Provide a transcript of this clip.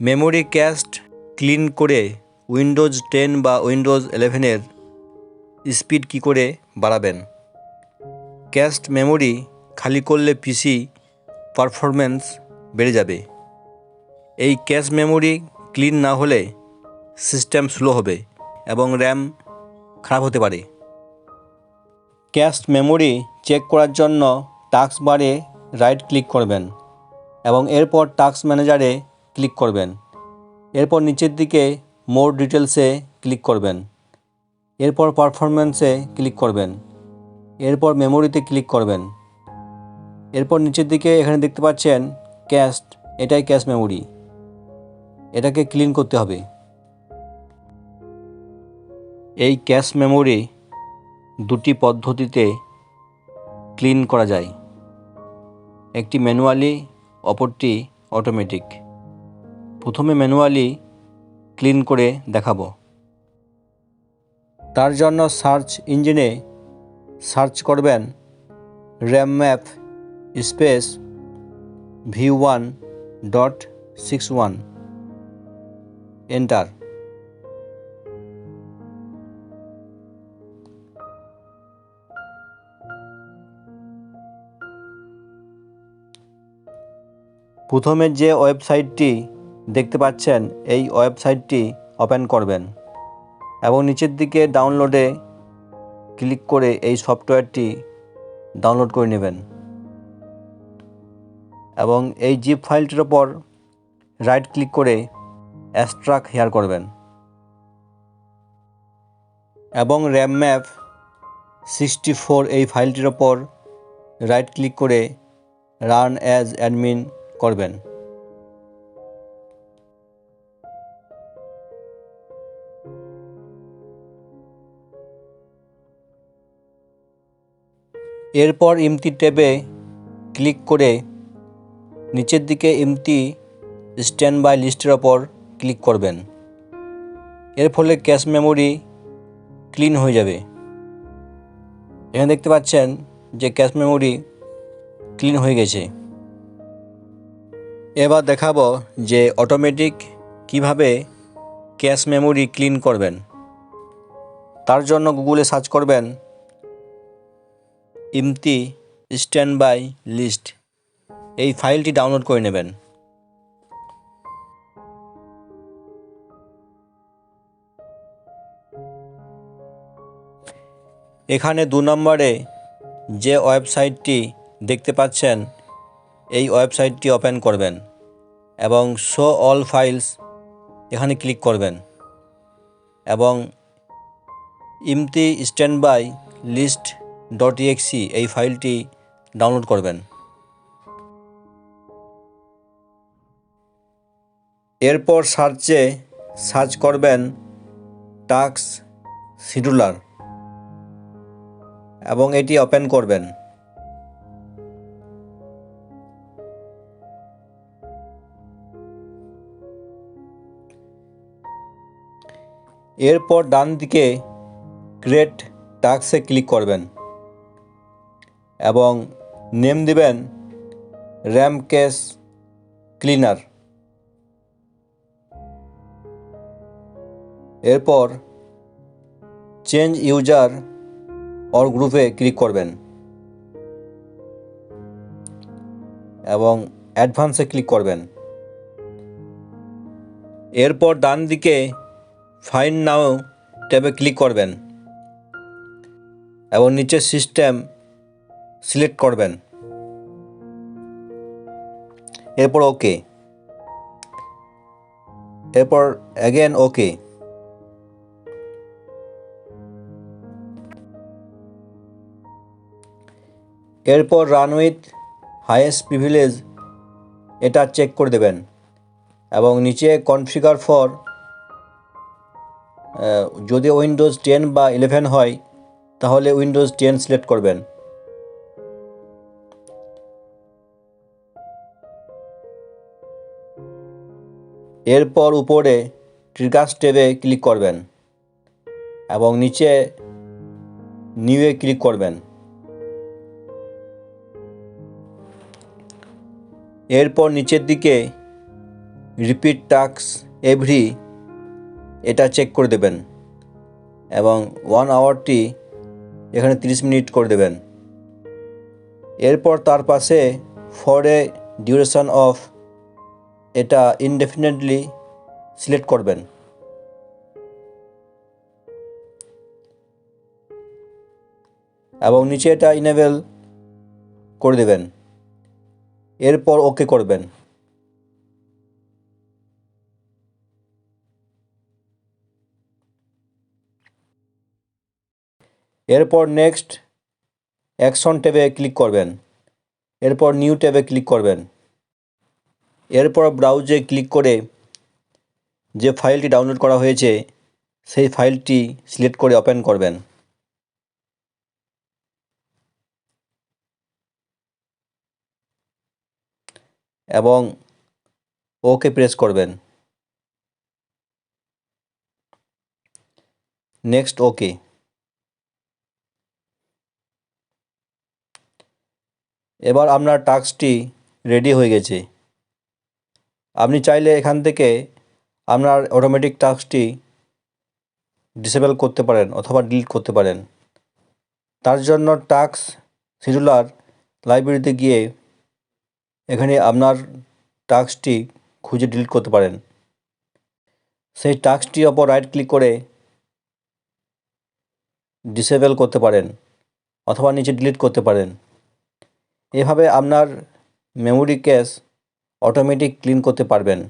Memory cache clean করে Windows ten বা Windows ইলেভেনের স্পিড কী করে বাড়াবেন? ক্যাস্ট মেমোরি খালি করলে পিসি পারফরম্যান্স বেড়ে যাবে। এই ক্যাশ মেমোরি ক্লিন না হলে সিস্টেম স্লো হবে এবং র্যাম খারাপ হতে পারে। ক্যাশ মেমোরি চেক করার জন্য টাস্ক বারে রাইট ক্লিক করবেন এবং এরপর টাস্ক ম্যানেজারে ক্লিক করবেন। এরপর নিচের দিকে মোর ডিটেলসে ক্লিক করবেন। এরপর পারফরম্যান্সে ক্লিক করবেন। এরপর মেমোরিতে ক্লিক করবেন। এরপর নিচের দিকে এখানে দেখতে পাচ্ছেন ক্যাস্ট এটাই ক্যাশ মেমোরি এটাকে ক্লিন করতে হবে। এই ক্যাশ মেমোরি দুটি পদ্ধতিতে ক্লিন করা যায়। একটি ম্যানুয়ালি অপরটি অটোমেটিক প্রথমে ম্যানুয়ালি ক্লিন করে দেখাবো। তার জন্য সার্চ ইঞ্জিনে সার্চ করবেন RAM map space V one dot six one. Enter. প্রথমে যে ওয়েবসাইটটি দেখতে পাচ্ছেন এই ওয়েবসাইটটি ওপেন করবেন এবং নিচের দিকে ডাউনলোডে ক্লিক করে এই সফটওয়্যারটি ডাউনলোড করে নেবেন। এবং এই জিপ ফাইলটির ওপর রাইট ক্লিক করে অ্যাস্ট্রাক হেয়ার করবেন। এবং র্যাম ম্যাপ সিক্সটি ফোর এই ফাইলটির ওপর রাইট ক্লিক করে রান অ্যাজ অ্যাডমিন করবেন। এরপর ইমতি ট্যাবে ক্লিক করে নিচের দিকে ইমতি স্ট্যান্ড বাই লিস্টের ওপর ক্লিক করবেন। এর ফলে ক্যাশ মেমোরি ক্লিন হয়ে যাবে। এখানে দেখতে পাচ্ছেন যে ক্যাশ মেমোরি ক্লিন হয়ে গেছে। এবার দেখাবো যে অটোমেটিক কীভাবে ক্যাশ মেমোরি ক্লিন করবেন। তার জন্য গুগলে সার্চ করবেন ইমতি স্ট্যান্ড বাই লিস্ট এই ফাইলটি ডাউনলোড করে নেবেন। এখানে দু নম্বরে যে ওয়েবসাইটটি দেখতে পাচ্ছেন, এই ওয়েবসাইটটি ওপেন করবেন এবং শো অল ফাইলস এখানে ক্লিক করবেন এবং empty stand by list dot exe এই ফাইলটি ডাউনলোড করবেন। এরপর সার্চে সার্চ করবেন টাক্স শিডুলার এবং এটি ওপেন করবেন। এরপর ডান দিকে ক্রিয়েট টাস্কে ক্লিক করবেন। এবং নেম দিবেন র্যাম কেস ক্লিনার। এরপর চেঞ্জ ইউজার অর গ্রুপে ক্লিক করবেন এবং অ্যাডভান্সে ক্লিক করবেন। এরপর ডান দিকে ফাইন নাও ট্যাবে ক্লিক করবেন এবং নিচে সিস্টেম সিলেক্ট করবেন। এরপর ওকে এরপর অ্যাগেন ওকে এরপর রান উইথ হাইয়েস্ট প্রিভিলেজ এটা চেক করে দেবেন। এবং নিচে কনফিগার ফর যদি উইন্ডোজ টেন বা ইলেভেন হয়, তাহলে উইন্ডোজ টেন সিলেক্ট করবেন। এরপর উপরে ট্রিগার্স ট্যাবে ক্লিক করবেন এবং নিচে নিউয়ে ক্লিক করবেন। এরপর নিচের দিকে রিপিট টাস্ক এভরি এটা চেক করে দেবেন এবং ওয়ান আওয়ারটি এখানে তিরিশ মিনিট করে দেবেন। এরপর তার পাশে ফর এ ডিউরেশন অফ এটা ইনডেফিনেটলি সিলেক্ট করবেন। এবং নিচে এটা ইনেবল করে দেবেন। এরপর ওকে করবেন। এরপর নেক্সট অ্যাকশন ট্যাবে ক্লিক করবেন। এরপর নিউ ট্যাবে ক্লিক করবেন। এরপর ব্রাউজে ক্লিক করে যে ফাইলটি ডাউনলোড করা হয়েছে, সেই ফাইলটি সিলেক্ট করে ওপেন করবেন। এবং ওকে প্রেস করবেন। নেক্সট ওকে এবার আপনার টাস্কটি রেডি হয়ে গেছে। আপনি চাইলে এখান থেকে আপনার অটোমেটিক টাস্কটি ডিসেবল করতে পারেন অথবা ডিলিট করতে পারেন। তার জন্য টাস্ক শিডিউলার লাইব্রেরিতে গিয়ে এখানে আপনার টাস্কটি খুঁজে ডিলিট করতে পারেন। সেই টাস্কটির ওপর রাইট ক্লিক করে ডিসেবল করতে পারেন অথবা নিচে ডিলিট করতে পারেন। এভাবে আপনার মেমোরি ক্যাশ অটোমেটিক ক্লিন করতে পারবেন।